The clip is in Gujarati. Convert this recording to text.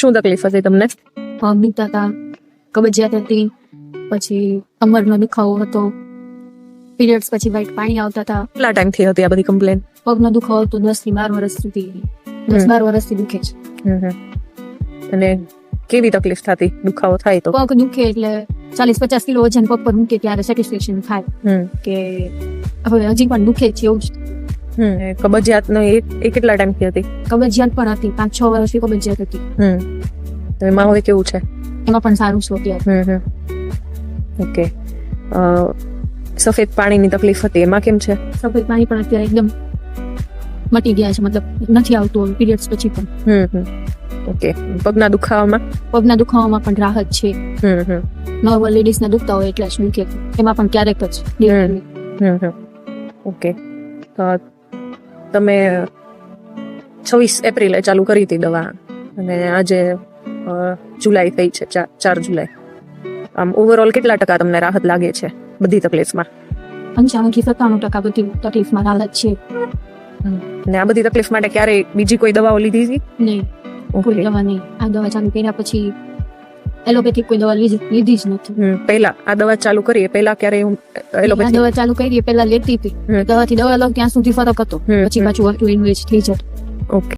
શું તકલીફ હતી તમને? દુખતા હતા કબજિયાત હતી. પછી કમરનો દુખાવો હતો. પીરિયડ્સ પછી વાઈટ પાણી આવતા હતા. કેટલા ટાઈમથી હતી આ બધી કમ્પ્લેન પગનો દુખાવો તો દસથી બાર વર્ષ સુધી. દસ બાર વર્ષથી દુખે છે. અને કેવી તકલીફ થતી? દુખાવો થાય તો? પગ દુખે એટલે ચાલીસ પચાસ કિલો વજન પગ પર મૂકે ત્યારે સેટિસ્ફેક્શન થાય. કે હવે હજી પણ દુખે છે એવું જ. હમ. નો એ કેટલા કેટલા ટાઈમથી હતી? કબજિયાત પણ હતી પાંચ છ વર્ષથી કબજિયાત હતી. હમ. તો એમાં હવે કેવું છે? એમાં પણ સારું છે અત્યારે. ઓકે સફેદ પાણીની તકલીફ હતી એમાં કેમ છે? સફેદ પાણી પણ અત્યારે એકદમ મટી ગયા છે મતલબ નથી આવતું પીરિયડ્સ પછી પણ. હમ હમ. ઓકે પગના દુખાવામાં? પગના દુખાવામાં પણ રાહત છે. હમ હમ. નોર્મલ લેડીઝના દુખતા હોય એટલા જ દુખે. એમાં પણ ક્યારેક જ હમ. હમ હમ. ઓકે તમે છવ્વીસ એપ્રિલે ચાલુ કરી હતી દવા. અને આજે જુલાઈ થઈ છે ચાર જુલાઈ. આમ ઓવરઓલ કેટલા ટકા તમને રાહત લાગે છે બધી તકલીફમાં? પંચાણું થી સત્તાણું ટકા બધી તકલીફમાં રાહત છે. અને આ બધી તકલીફ માટે ક્યારેય બીજી કોઈ દવાઓ લીધી હતી નહીં. દવા નહીં. આ દવા ચાલુ કર્યા પછી એલોપેથિક કોઈ દવા લીધી જ નથી. પહેલા આ દવા ચાલુ કરીએ પહેલા ક્યારે હું એલોપેથિક એલોપેથી દવા ચાલુ કરી એ પહેલા લેતી હતી. દવાથી દવા લઉં ત્યાં સુધી ફરક હતો. પછી. પાછું હતું ઇન્વેસ્ટ થઈ જતું. ઓકે.